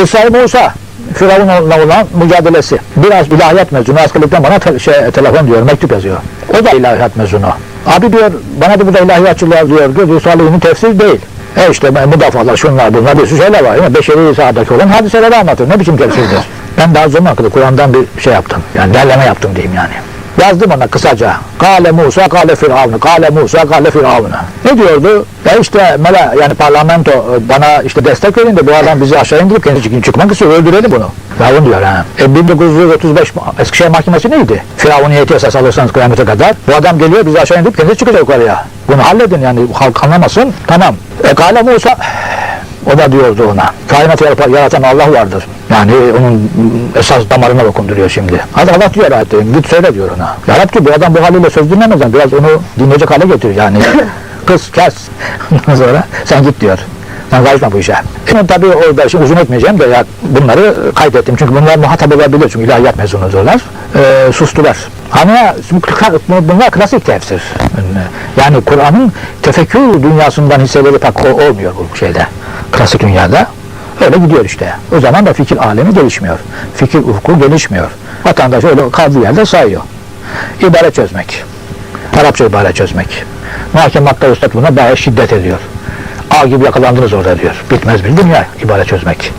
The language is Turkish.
Kıssayı Musa, Firavun'la olan mücadelesi. Biraz ilahiyat mezunu, askerlikten bana te- şey, telefon diyor, mektup yazıyor. O da ilahiyat mezunu. Abi diyor, bana da burada ilahiyatçılar diyor, diyor Salih'in tefsir değil. E işte müdafalar, şunlar bunlar bir sürü şeyler var. Yani beşeri sahadaki olan hadiseleri anlatıyor. Ne biçim tefsirdir? Ben daha zaman kadar Kur'an'dan bir şey yaptım. Yani derleme yaptım diyeyim yani. Yazdım ona kısaca. Kale Musa, kale Firavun, kale Musa, kale Firavun. Ne diyordu? Ya işte mela yani parlamento e, bana işte destek verin de bu adam bizi aşağı indirip kendisi çık- çıkmak istiyor öldürelim bunu. Firavun diyor ha. E 1935 ma- Eskişehir Mahkemesi neydi? Firavuniyeti esas alırsanız kıyamete kadar. Bu adam geliyor bizi aşağı indirip kendisi çıkacak yukarıya. Bunu halledin yani halk anlamasın. Tamam. E kale Musa o da diyordu ona. Kainatı yaratan Allah vardır. Yani onun esas damarına dokunduruyor şimdi. Hadi Allah diyor ayette. Git söyle diyor ona. Ya Rabbi bu adam bu haliyle söz dinlemezsen biraz onu dinleyecek hale getir yani. Kız kes. Ondan sonra sen git diyor. Sen karışma bu işe. Şimdi tabii orada şimdi uzun etmeyeceğim de ya bunları kaydettim. Çünkü bunlar muhatap olabilir. Çünkü ilahiyat mezunudurlar. Ee, sustular. Hani şimdi kla- bunlar klasik tefsir. Yani Kur'an'ın tefekkür dünyasından hisseleri pek olmuyor bu şeyde. Klasik dünyada. Öyle gidiyor işte. O zaman da fikir alemi gelişmiyor. Fikir ufku gelişmiyor. Vatandaş öyle kaldığı yerde sayıyor. İbare çözmek. Arapça ibare çözmek. Muhakem Hakkı Üstad buna bayağı şiddet ediyor. Ağ gibi yakalandınız orada diyor. Bitmez bir dünya ibare çözmek.